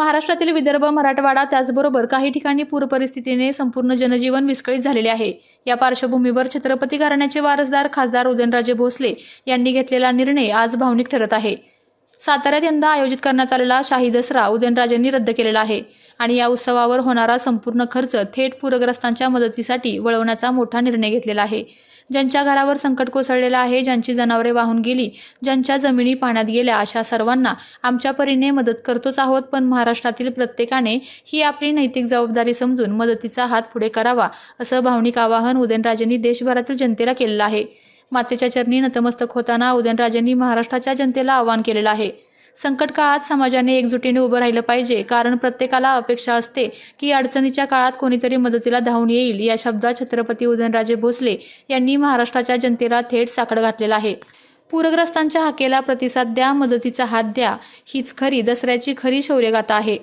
महाराष्ट्रातील विदर्भ मराठवाडा त्याचबरोबर काही ठिकाणी पूरपरिस्थितीने संपूर्ण जनजीवन विस्कळीत झालेले आहे. या पार्श्वभूमीवर छत्रपती घराण्याचे वारसदार खासदार उदयनराजे भोसले यांनी घेतलेला निर्णय आज भावनिक ठरत आहे. साताऱ्यात यंदा आयोजित करण्यात आलेला शाही दसरा उदयनराजेंनी रद्द केलेला आहे आणि या उत्सवावर होणारा संपूर्ण खर्च थेट पूरग्रस्तांच्या मदतीसाठी वळवण्याचा मोठा निर्णय घेतलेला आहे. ज्यांच्या घरावर संकट कोसळलेलं आहे ज्यांची जनावरे वाहून गेली ज्यांच्या जमिनी पाण्यात गेल्या अशा सर्वांना आमच्या परीने मदत करतोच आहोत. पण महाराष्ट्रातील प्रत्येकाने ही आपली नैतिक जबाबदारी समजून मदतीचा हात पुढे करावा असं भावनिक आवाहन उदयनराजेंनी देशभरातील जनतेला केलेलं आहे. मातेच्या चरणी नतमस्तक होताना उदयनराजेंनी महाराष्ट्राच्या जनतेला आवाहन केलेलं आहे. संकट काळात समाजाने एकजुटीने उभं राहिलं पाहिजे. कारण प्रत्येकाला अपेक्षा असते की अडचणीच्या काळात कोणीतरी मदतीला धावून येईल या शब्दात छत्रपती उदयनराजे भोसले यांनी महाराष्ट्राच्या जनतेला थेट साकड घातलेला आहे. पूरग्रस्तांच्या हाकेला प्रतिसाद द्या मदतीचा हात द्या हीच खरी दसऱ्याची खरी शौर्यगाथा आहे.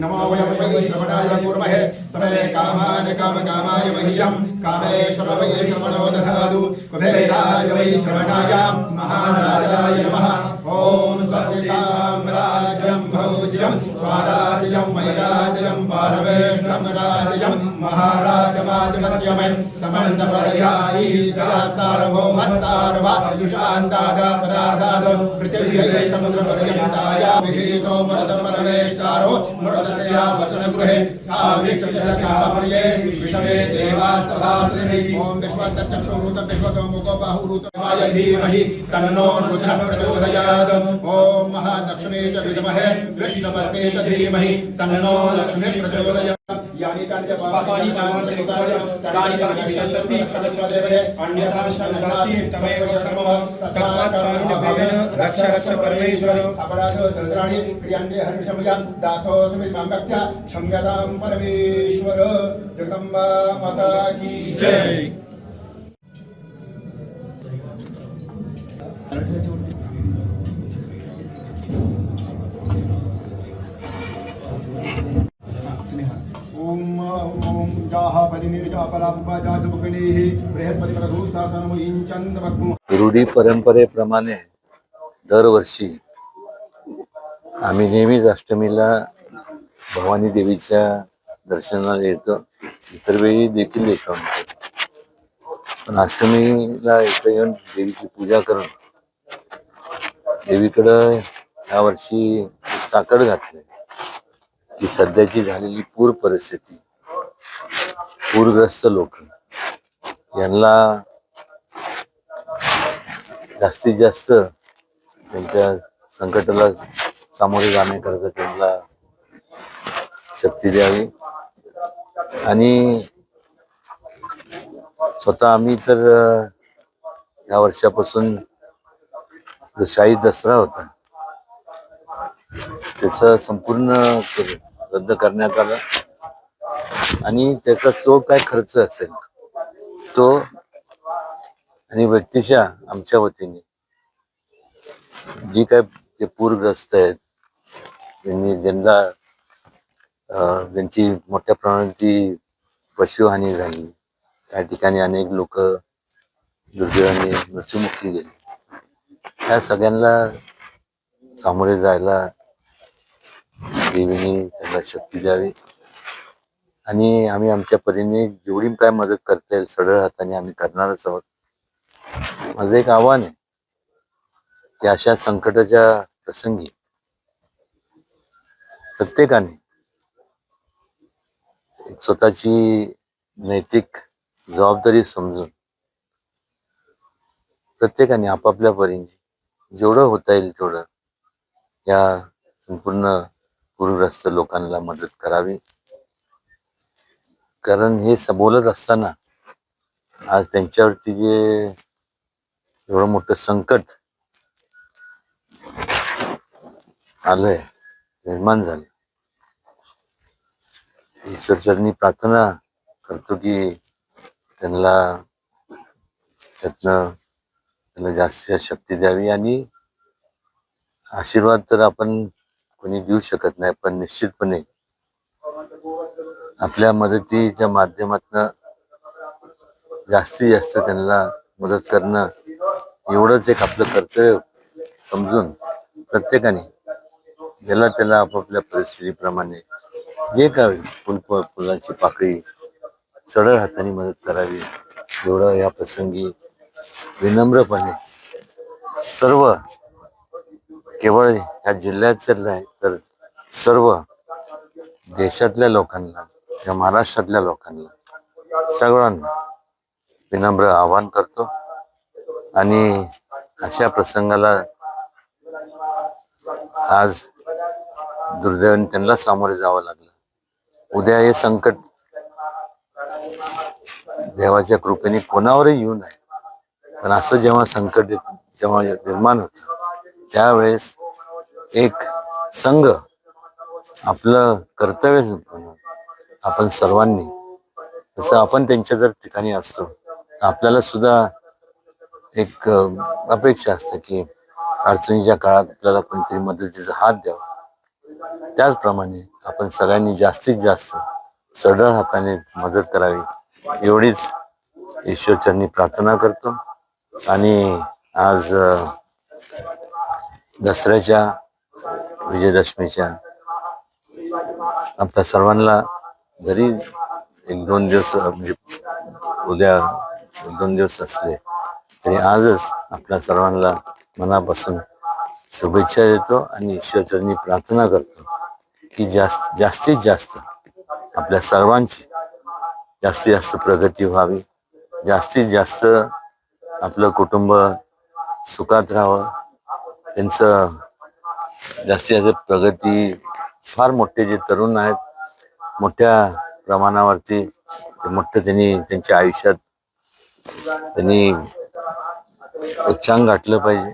नमो वयं वै श्रवणाय कुर्महे समे कामान् कामकामाय मह्यं कामेश्वर वै श्रवणो दधातु कुबेराय वै श्रवणाय महाराजाय महाराजमाधिपत्यमे समन्तपरया ईशा सार्वभौमस्सार्वा सुशान्तादापराधात् पृथिव्यै समुद्रपर्यन्ताया विहितो मरुतपरमेष्टारो मरुतस्या वसनगृहे काव्यशब्दस्यापर्ये विषमे देवासभासि ॐ विश्वतच्चक्षुरुत विश्वतो मुखो बाहुरुतमाय धीमहि तन्नो रुद्रः प्रचोदयात्। ॐ महादक्षिणे च विद्महे विष्णुपत्ने च धीमहि तन्नो लक्ष्मी प्रचोदयात्। पापानि तानि तानि अन्यथा तमेव तस्मात् रक्ष रक्ष परमेश्वर अपराधो सहस्राणि क्रियान्ये हर्षमया दासोऽस्मि मां भक्त्या क्षम्यतां परमेश्वर। जगदम्बा माता की जय। रूढी परंपरेप्रमाणे दरवर्षी आम्ही नेहमीच अष्टमीला भवानी देवीच्या दर्शनाला येतो. इतर वेळी देखील येतो पण अष्टमीला इथं येऊन देवीची पूजा करून देवीकडं ह्या वर्षी साखर घातली की सध्याची झालेली पूर परिस्थिती. पूरग्रस्त लोक. यांना जास्तीत जास्त त्यांच्या संकटाला सामोरे जाण्याकरता त्यांना शक्ती द्यावी. आणि स्वतः आम्ही तर ह्या या वर्षापासून जो शाही दसरा होता त्याचा संपूर्ण रद्द करण्यात आलं. आणि त्याचा जो काय खर्च असेल? तो आणि व्यक्तिशा आमच्या वतीने. जी काय ते पूरग्रस्त आहेत त्यांनी ज्यांना त्यांची ज्यांची मोठ्या प्रमाणाची पशुहानी झाली त्या ठिकाणी अनेक लोक दुर्दैवाने मृत्युमुखी गेले. त्या सगळ्यांना सामोरे जायला देवीने त्यांना शक्ती द्यावी. आणि आम्ही आमच्या परीने जेवढी काय मदत करता येईल सरळ हाताने आम्ही करणारच आहोत. माझं एक आव्हान आहे की अशा संकटाच्या प्रसंगी प्रत्येकाने स्वतःची नैतिक जबाबदारी समजून प्रत्येकाने आपापल्या परीने जेवढं होता येईल तेवढं या संपूर्ण पूरग्रस्त लोकांना मदत करावी. कारण हे स- बोलत असताना आज त्यांच्यावरती जे एवढं मोठं संकट आलंय निर्माण झालं ईश्वरचरणी प्रार्थना करतो की त्यांना त्यातनं त्याला जास्तीत शक्ती द्यावी आणि आशीर्वाद तर आपण कोणी देऊ शकत नाही पण निश्चितपणे आपल्या मदतीच्या माध्यमातून जास्तीत जास्त त्यांना मदत करणं एवढंच एक आपलं कर्तव्य समजून प्रत्येकाने ज्याला त्याला आपापल्या परिस्थितीप्रमाणे जे काय फुल फुलांची पाकळी सरळ हाताने मदत करावी एवढं या प्रसंगी विनम्रपणे सर्व केवळ ह्या जिल्ह्याचं नाही तर सर्व देशातल्या लोकांना या महाराष्ट्रातल्या लोकांना सगळ्यांना विनम्र आवाहन करतो. आणि अशा प्रसंगाला आज दुर्दैवाने त्यांना सामोरे जावं लागलं. उद्या हे संकट देवाच्या कृपेने कोणावरही येऊ नये. पण असं जेव्हा संकट जेव्हा निर्माण होतं त्यावेळेस एक संघ आपलं कर्तव्य आपण सर्वांनी जसं आपण त्यांच्या जर ठिकाणी असतो तर आपल्याला सुद्धा एक अपेक्षा असते की अडचणीच्या काळात आपल्याला कोणतरी मदतीचा हात द्यावा. त्याचप्रमाणे आपण सगळ्यांनी जास्तीत जास्त सढळ हाताने मदत करावी एवढीच ईश्वरचरणी प्रार्थना करतो. आणि आज दसऱ्याच्या विजयदशमीच्या आपल्या सर्वांना जरी एक दोन दिवस म्हणजे उद्या एक दोन दिवस असले तरी आजच आपल्या सर्वांना मनापासून शुभेच्छा देतो आणि ईश्वरचरणी प्रार्थना करतो की जास्त जास्तीत जास्त आपल्या सर्वांची जास्तीत जास्त प्रगती व्हावी. जास्तीत जास्त आपलं कुटुंब सुखात राहावं. त्यांचं जास्तीत जास्त प्रगती फार मोठे जे तरुण आहेत मोठ्या प्रमाणावरती मोठं त्यांनी त्यांच्या आयुष्यात त्यांनी उच्चांग गाठलं पाहिजे.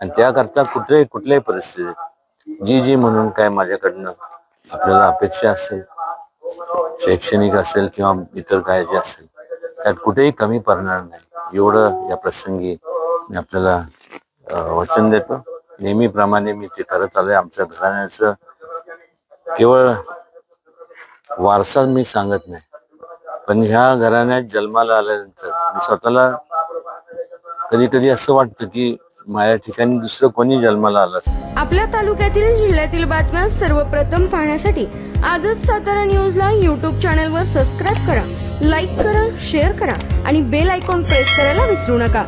आणि त्याकरता कुठल्याही कुठल्याही परिस्थितीत जी जी म्हणून काय माझ्याकडनं आपल्याला अपेक्षा असेल शैक्षणिक असेल किंवा इतर काय जे असेल त्यात कुठेही कमी पडणार नाही. एवढं या प्रसंगी मी आपल्याला वचन देतो. नेहमीप्रमाणे मी ते करत आलोय. आमच्या घराण्याचं केवळ वारसा मी सांगत नाही. पण ह्या घराण्यात जन्माला आल्यानंतर मी स्वतःला कधी कधी असं वाटतं की माझ्या ठिकाणी दुसरं कोणी जन्माला आलं आपल्या तालुक्यातील जिल्ह्यातील बातम्या सर्वप्रथम पाहण्यासाठी आजच सातारा न्यूजला यूट्यूब चॅनलवर सबस्क्राईब करा लाईक करा शेअर करा आणि बेल आयकॉन प्रेस करायला विसरू नका.